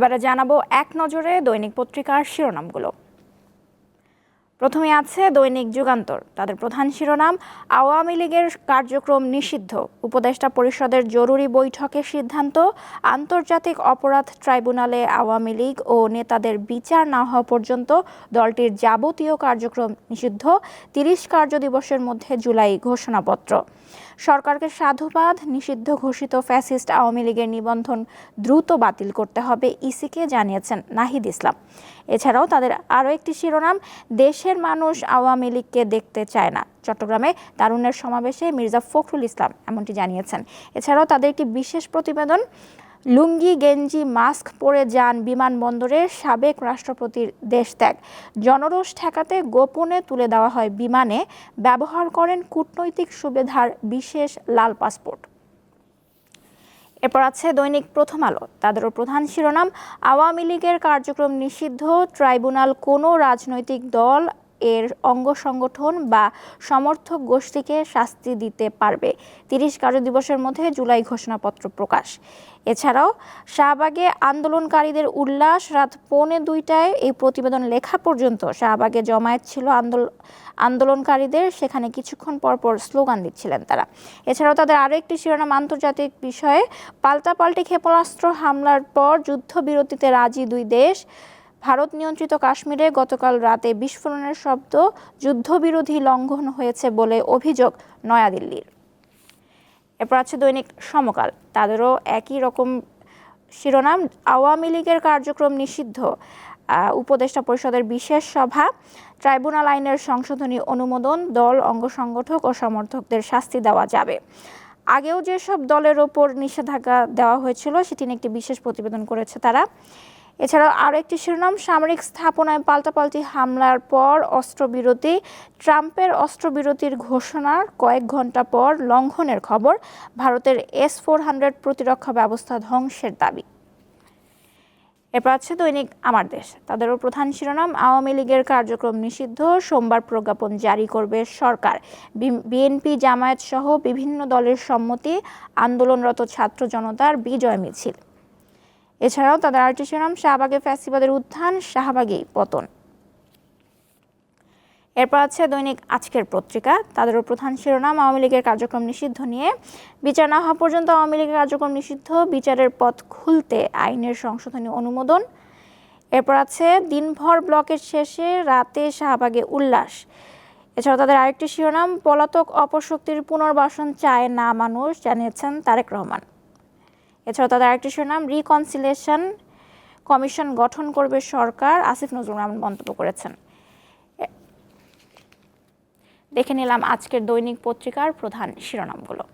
এবারে জানাব এক নজরে দৈনিক পত্রিকার শিরোনামগুলো। প্রথমে আছে দৈনিক যুগান্তর। তাদের প্রধান শিরোনাম, আওয়ামী লীগের কার্যক্রম নিষিদ্ধ। উপদেষ্টা পরিষদের জরুরি বৈঠকে সিদ্ধান্ত, আন্তর্জাতিক অপরাধ ট্রাইব্যুনালে আওয়ামী লীগ ও নেতাদের বিচার না হওয়া পর্যন্ত দলটির যাবতীয় কার্যক্রম নিষিদ্ধ। তিরিশ কার্যদিবসের মধ্যে জুলাই ঘোষণাপত্র। সরকারকে সাধুবাদ, নিষিদ্ধ ঘোষিত ফ্যাসিস্ট আওয়ামী লীগের নিবন্ধন দ্রুত বাতিল করতে হবে, ইসিকে জানিয়েছেন নাহিদ ইসলাম। এছাড়াও তাদের আরও একটি শিরোনাম, দেশের মানুষ আওয়ামী লীগকে দেখতে চায় না। চট্টগ্রামে তারুণ্যের সমাবেশে মির্জা ফখরুল ইসলাম এমনটি জানিয়েছেন। এছাড়াও তাদের একটি বিশেষ প্রতিবেদন লুঙ্গি, গেঞ্জি, মাস্ক পরে যান বিমানবন্দরে সাবেক রাষ্ট্রপতির দেশত্যাগ। জনরোষ ঠেকাতে গোপনে তুলে দেওয়া হয় বিমানে। ব্যবহার করেন কূটনৈতিক সুবিধার বিশেষ লাল পাসপোর্ট। এরপর আছে দৈনিক প্রথম আলো। তাদেরও প্রধান শিরোনাম, আওয়ামী লীগের কার্যক্রম নিষিদ্ধ, ট্রাইব্যুনাল কোনো রাজনৈতিক দল এর অঙ্গ সংগঠন বা সমর্থক গোষ্ঠীকে শাস্তি দিতে পারবে। তিরিশ কার্যদিবসের মধ্যে জুলাই ঘোষণাপত্র প্রকাশ। এছাড়াও শাহবাগে আন্দোলনকারীদের উল্লাস, রাত পৌনে দুইটায় এই প্রতিবেদন লেখা পর্যন্ত শাহবাগে জমায়েত ছিল আন্দোলন আন্দোলনকারীদের। সেখানে কিছুক্ষণ পর পর স্লোগান দিচ্ছিলেন তারা। এছাড়াও তাদের আরও একটি শিরোনাম আন্তর্জাতিক বিষয়ে, পাল্টাপাল্টি ক্ষেপণাস্ত্র হামলার পর যুদ্ধবিরতিতে রাজি দুই দেশ ভারত নিয়ন্ত্রিত কাশ্মীরে গতকাল রাতে বিস্ফোরণের শব্দ যুদ্ধবিরোধী লঙ্ঘন হয়েছে বলে অভিযোগ নয়াদিল্লির। এরপর আছে দৈনিক সমকাল। তাদেরও একই রকম শিরোনাম, আওয়ামী লীগের কার্যক্রম নিষিদ্ধ। উপদেষ্টা পরিষদের বিশেষ সভা, ট্রাইব্যুনাল আইনের সংশোধনী অনুমোদন, দল, অঙ্গ সংগঠক ও সমর্থকদের শাস্তি দেওয়া যাবে। আগেও যেসব দলের ওপর নিষেধাজ্ঞা দেওয়া হয়েছিল, সেটি নিয়ে একটি বিশেষ প্রতিবেদন করেছে তারা। এছাড়াও আরও একটি শিরোনাম, সামরিক স্থাপনায় পাল্টাপাল্টি হামলার পর অস্ত্রবিরতি, ট্রাম্পের অস্ত্রবিরতির ঘোষণার কয়েক ঘণ্টা পর লঙ্ঘনের খবর, ভারতের এস ফোর হান্ড্রেড প্রতিরক্ষা ব্যবস্থা ধ্বংসের দাবি। এরপর আছে দৈনিক আমার দেশ। তাদেরও প্রধান শিরোনাম, আওয়ামী লীগের কার্যক্রম নিষিদ্ধ, সোমবার প্রজ্ঞাপন জারি করবে সরকার। বিএনপি জামায়াত সহ বিভিন্ন দলের সম্মতি, আন্দোলনরত ছাত্র জনতার বিজয় মিছিল। এছাড়াও তাদের আরেকটি শিরোনাম শাহবাগে ফ্যাসিবাদের উত্থান শাহবাগেই পতন। এরপর আছে দৈনিক আজকের পত্রিকা। তাদেরও প্রধান শিরোনাম, আওয়ামী লীগের কার্যক্রম নিষিদ্ধ নিয়ে। বিচার না হওয়া পর্যন্ত আওয়ামী লীগের কার্যক্রম নিষিদ্ধ। বিচারের পথ খুলতে আইনের সংশোধনী অনুমোদন। এরপর আছে দিনভর ব্লকের শেষে রাতে শাহবাগে উল্লাস। এছাড়াও তাদের আরেকটি শিরোনাম, পলাতক অপশক্তির পুনর্বাসন চায় না মানুষ, জানিয়েছেন তারেক রহমান। এছাড়াও তাদের আরেকটি শিরোনাম রিকনসিলেশন কমিশন গঠন করবে সরকার, আসিফ নজরুল রহমান মন্তব্য করেছেন। দেখে নিলাম আজকের দৈনিক পত্রিকার প্রধান শিরোনামগুলো।